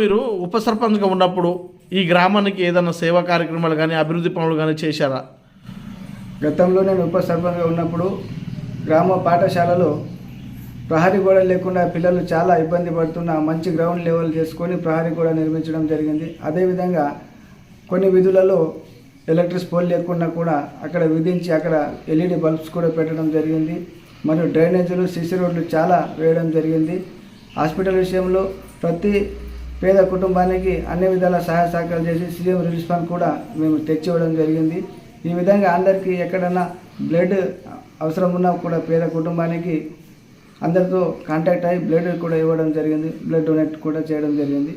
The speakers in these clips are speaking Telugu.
మీరు ఉప సర్పంచ్గా ఉన్నప్పుడు ఈ గ్రామానికి ఏదైనా సేవా కార్యక్రమాలు కానీ అభివృద్ధి పనులు కానీ చేశారా? గతంలో నేను ఉప సర్పంచ్గా ఉన్నప్పుడు గ్రామ పాఠశాలలో ప్రహరీ గోడ లేకుండా పిల్లలు చాలా ఇబ్బంది పడుతున్న మంచి గ్రౌండ్ లెవెల్ చేసుకొని ప్రహరీ గోడ నిర్మించడం జరిగింది. అదేవిధంగా కొన్ని విధులలో ఎలక్ట్రిక్ పోల్ లేకుండా కూడా అక్కడ విధించి అక్కడ ఎల్ఈడి బల్బ్స్ కూడా పెట్టడం జరిగింది. మరియు డ్రైనేజీలు సిసి రోడ్లు చాలా వేయడం జరిగింది. హాస్పిటల్ విషయంలో ప్రతి పేద కుటుంబానికి అన్ని విధాల సహాయ సహకారాలు చేసి సీఎం రిలీఫ్ ఫండ్ కూడా మేము తెచ్చివ్వడం జరిగింది. ఈ విధంగా అందరికీ ఎక్కడన్నా బ్లడ్ అవసరం ఉన్నా కూడా పేద కుటుంబానికి అందరితో కాంటాక్ట్ అయ్యి బ్లడ్ కూడా ఇవ్వడం జరిగింది. బ్లడ్ డొనేట్ కూడా చేయడం జరిగింది.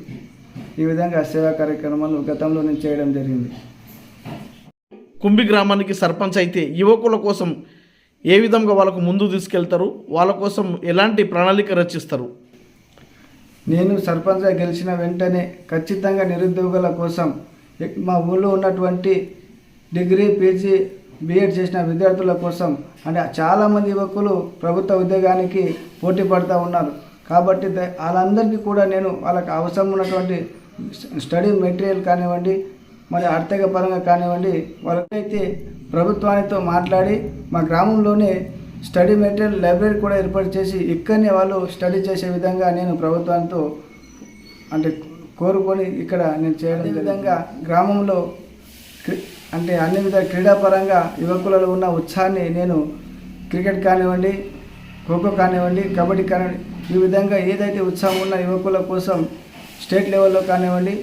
ఈ విధంగా సేవా కార్యక్రమాలు గతంలో నేను చేయడం జరిగింది. కుంభి గ్రామానికి సర్పంచ్ అయితే యువకుల కోసం ఏ విధంగా వాళ్ళకు ముందు తీసుకెళ్తారు? వాళ్ళ కోసం ఎలాంటి ప్రణాళిక రచిస్తారు? నేను సర్పంచ్గా గెలిచిన వెంటనే ఖచ్చితంగా నిరుద్యోగుల కోసం మా ఊళ్ళో ఉన్నటువంటి డిగ్రీ పీజీ బీఎడ్ చేసిన విద్యార్థుల కోసం అంటే చాలామంది యువకులు ప్రభుత్వ ఉద్యోగానికి పోటీ పడుతూ ఉన్నారు. కాబట్టి వాళ్ళందరికీ కూడా నేను వాళ్ళకి అవసరం ఉన్నటువంటి స్టడీ మెటీరియల్ కానివ్వండి మరి ఆర్థిక పరంగా కానివ్వండి వాళ్ళకైతే ప్రభుత్వానితో మాట్లాడి మా గ్రామంలోనే స్టడీ మెటీరియల్ లైబ్రరీ కూడా ఏర్పాటు చేసి ఇక్కడనే వాళ్ళు స్టడీ చేసే విధంగా నేను ప్రభుత్వంతో అంటే కోరుకొని ఇక్కడ నేను చేయడం విధంగా గ్రామంలో అంటే అన్ని విధ క్రీడాపరంగా యువకులలో ఉన్న ఉత్సాహాన్ని నేను క్రికెట్ కానివ్వండి ఖోఖో కానివ్వండి కబడ్డీ కానివ్వండి ఈ విధంగా ఏదైతే ఉత్సాహం ఉన్న యువకుల కోసం స్టేట్ లెవెల్లో కానివ్వండి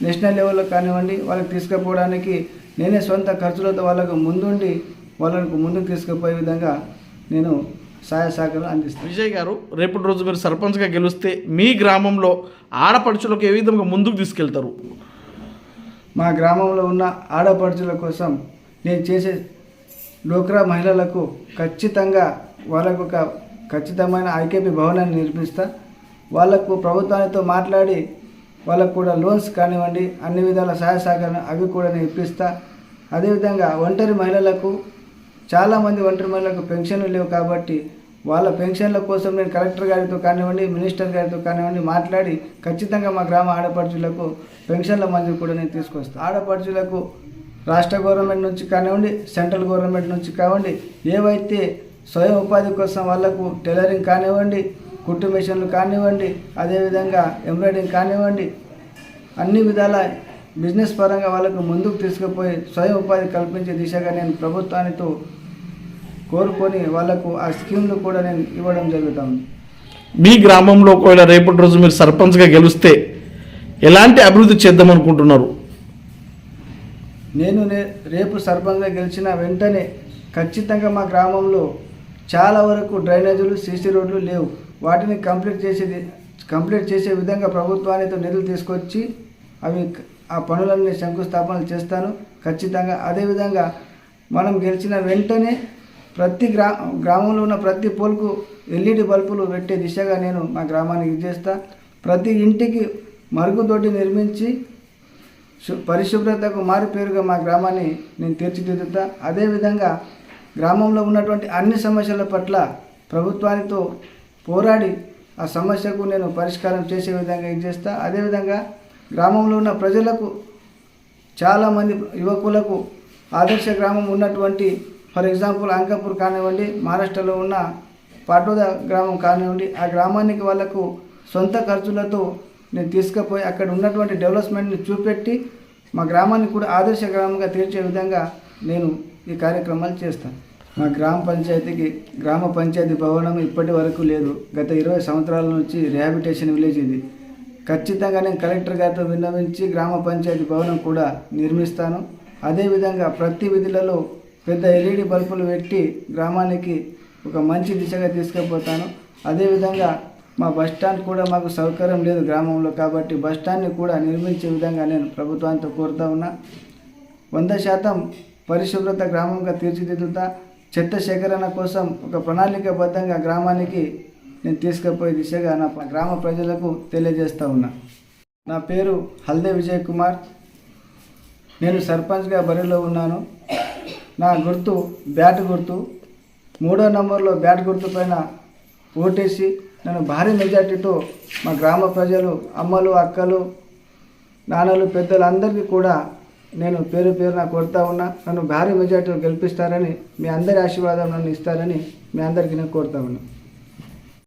నేషనల్ లెవెల్లో కానివ్వండి వాళ్ళకి తీసుకుపోవడానికి నేనే సొంత ఖర్చులతో వాళ్ళకు ముందుండి వాళ్ళకు ముందుకు తీసుకుపోయే విధంగా నేను సహాయ సహకారం అందిస్తాను. విజయ్ గారు రేపటి రోజు మీరు సర్పంచ్గా గెలిస్తే మీ గ్రామంలో ఆడపడుచులకు ఏ విధంగా ముందుకు తీసుకెళ్తారు? మా గ్రామంలో ఉన్న ఆడపడుచుల కోసం నేను చేసే డోక్రా మహిళలకు ఖచ్చితంగా వాళ్ళకు ఒక ఖచ్చితమైన ఐకేపీ భవనాన్ని నిర్మిస్తా. వాళ్ళకు ప్రభుత్వానితో మాట్లాడి వాళ్ళకు కూడా లోన్స్ కానివ్వండి అన్ని విధాల సహాయ సహకారం అవి కూడా నేను ఇప్పిస్తా. అదేవిధంగా ఒంటరి మహిళలకు చాలామంది ఒంటరి మహిళలకు పెన్షన్లు లేవు కాబట్టి వాళ్ళ పెన్షన్ల కోసం నేను కలెక్టర్ గారితో కానివ్వండి మినిస్టర్ గారితో కానివ్వండి మాట్లాడి ఖచ్చితంగా మా గ్రామ ఆడపడుచులకు పెన్షన్ల మంజూరు కూడా నేను తీసుకొస్తాను ఆడపడుచులకు రాష్ట్ర గవర్నమెంట్ నుంచి కానివ్వండి సెంట్రల్ గవర్నమెంట్ నుంచి కానివ్వండి ఏవైతే స్వయం ఉపాధి కోసం వాళ్ళకు టైలరింగ్ కానివ్వండి కుట్టు మిషన్లు కానివ్వండి అదేవిధంగా ఎంబ్రాయిడింగ్ కానివ్వండి అన్ని విధాల బిజినెస్ పరంగా వాళ్ళకు ముందుకు తీసుకుపోయి స్వయం ఉపాధి కల్పించే దిశగా నేను ప్రభుత్వానితో కోరుకొని వాళ్ళకు ఆ స్కీమ్లు కూడా నేను ఇవ్వడం జరుగుతుంది మీ గ్రామంలో ఒకవేళ రేపటి రోజు మీరు సర్పంచ్గా గెలిస్తే ఎలాంటి అభివృద్ధి చేద్దాం అనుకుంటున్నారు? నేను రేపు సర్పంచ్గా గెలిచిన వెంటనే ఖచ్చితంగా మా గ్రామంలో చాలా వరకు డ్రైనేజీలు సీసీ రోడ్లు లేవు. వాటిని కంప్లీట్ చేసేది కంప్లీట్ చేసే విధంగా ప్రభుత్వానితో నిధులు తీసుకొచ్చి అవి ఆ పనులన్నీ శంకుస్థాపనలు చేస్తాను. ఖచ్చితంగా అదేవిధంగా మనం గెలిచిన వెంటనే ప్రతి గ్రా గ్రామంలో ఉన్న ప్రతి పోల్కు ఎల్ఈడి బల్బులు పెట్టే దిశగా నేను మా గ్రామానికి ఇచ్చేస్తా ప్రతి ఇంటికి మరుగుదొడ్డి నిర్మించి పరిశుభ్రతకు మారు పేరుగా మా గ్రామాన్ని నేను తీర్చిదిద్దుతా. అదేవిధంగా గ్రామంలో ఉన్నటువంటి అన్ని సమస్యల పట్ల ప్రభుత్వానితో పోరాడి ఆ సమస్యకు నేను పరిష్కారం చేసే విధంగా ఇది చేస్తా. అదేవిధంగా గ్రామంలో ఉన్న ప్రజలకు చాలామంది యువకులకు ఆదర్శ గ్రామం ఉన్నటువంటి ఫర్ ఎగ్జాంపుల్ అంకాపూర్ కానివ్వండి మహారాష్ట్రలో ఉన్న పాటోద గ్రామం కానివ్వండి ఆ గ్రామానికి వాళ్ళకు సొంత ఖర్చులతో నేను తీసుకుపోయి అక్కడ ఉన్నటువంటి డెవలప్మెంట్ని చూపెట్టి మా గ్రామాన్ని కూడా ఆదర్శ గ్రామంగా తీర్చే విధంగా నేను ఈ కార్యక్రమాలు చేస్తాను. మా గ్రామ పంచాయతీకి గ్రామ పంచాయతీ భవనం ఇప్పటి వరకు లేదు. గత ఇరవై సంవత్సరాల నుంచి రిహాబిటేషన్ విలేజ్ ఇది. ఖచ్చితంగా నేను కలెక్టర్ గారితో విన్నవించి గ్రామ పంచాయతీ భవనం కూడా నిర్మిస్తాను. అదేవిధంగా ప్రతి విధులలో పెద్ద ఎల్ఈడి బల్బులు పెట్టి గ్రామానికి ఒక మంచి దిశగా తీసుకుపోతాను. అదేవిధంగా మా బస్ స్టాండ్ కూడా మాకు సౌకర్యం లేదు గ్రామంలో కాబట్టి బస్ స్టాండ్ని కూడా నిర్మించే విధంగా నేను ప్రభుత్వానికి కోరుతా ఉన్నా. వంద శాతం పరిశుభ్రత గ్రామంగా తీర్చిదిద్దుతా. చెత్త సేకరణ కోసం ఒక ప్రణాళికాబద్ధంగా గ్రామానికి నేను తీసుకుపోయే దిశగా నా గ్రామ ప్రజలకు తెలియజేస్తూ ఉన్నా. నా పేరు హల్దే విజయ్ కుమార్. నేను సర్పంచ్గా బరిలో ఉన్నాను. నా గుర్తు బ్యాట్ గుర్తు. మూడో నంబర్లో బ్యాట్ గుర్తు పైన ఓటేసి నన్ను భారీ మెజార్టీతో మా గ్రామ ప్రజలు అమ్మలు అక్కలు నాన్నలు పెద్దలు అందరికీ కూడా నేను పేరు పేరున కొడతా ఉన్నా. నన్ను భారీ మెజార్టీలో గెలిపిస్తారని మీ అందరి ఆశీర్వాదం నన్ను ఇస్తారని మీ అందరికీ నేను కోరుతా ఉన్నా.